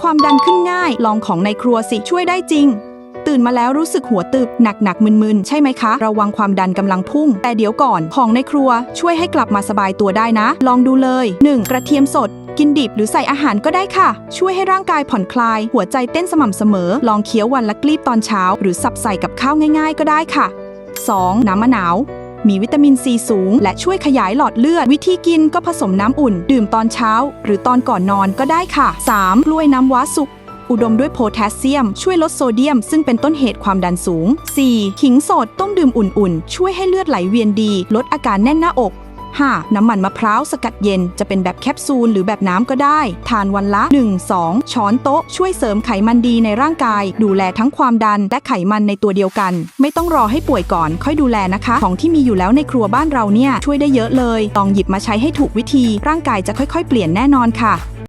ความดันขึ้นง่าย ลองของในครัวสิช่วยได้จริง ตื่นมาแล้วรู้สึกหัวตึบหนักหนักๆมึนๆใช่ไหมคะ ระวังความดันกำลังพุ่ง แต่เดี๋ยวก่อนของในครัวช่วยให้กลับมาสบายตัวได้นะ ลองดูเลย 1. กระเทียมสด กินดิบหรือใส่อาหารก็ได้ค่ะ ช่วยให้ร่างกายผ่อนคลาย หัวใจเต้นสม่ำเสมอ ลองเคี้ยววันละกลีบตอนเช้า หรือสับใส่กับข้าวง่าย ๆ ก็ได้ค่ะ 2. น้ำมะนาว มีวิตามินซีสูง และช่วยขยายหลอดเลือด วิธีกินก็ผสมน้ำอุ่น ดื่มตอนเช้า หรือตอนก่อนนอนก็ได้ค่ะ 3. กล้วยน้ำว้าสุกอุดมด้วยโพแทสเซียม ช่วยลดโซเดียม ซึ่งเป็นต้นเหตุความดันสูง 4. ขิงสดต้มดื่มอุ่นๆ ช่วยให้เลือดไหลเวียนดี ลดอาการแน่นหน้าอก 5. น้ำมันมะพร้าวสกัดเย็นจะเป็นแบบแคปซูลหรือแบบน้ำก็ได้ ทานวันละ 1-2 ช้อนโต๊ะ ช่วยเสริมไขมันดีในร่างกาย ดูแลทั้งความดันและไขมันในตัวเดียวกัน ไม่ต้องรอให้ป่วยก่อน ค่อยดูแลนะคะ ของที่มีอยู่แล้วในครัวบ้านเราเนี่ยช่วยได้เยอะเลย ลองหยิบมาใช้ให้ถูกวิธี ร่างกายจะค่อย ๆ เปลี่ยนแน่นอนค่ะ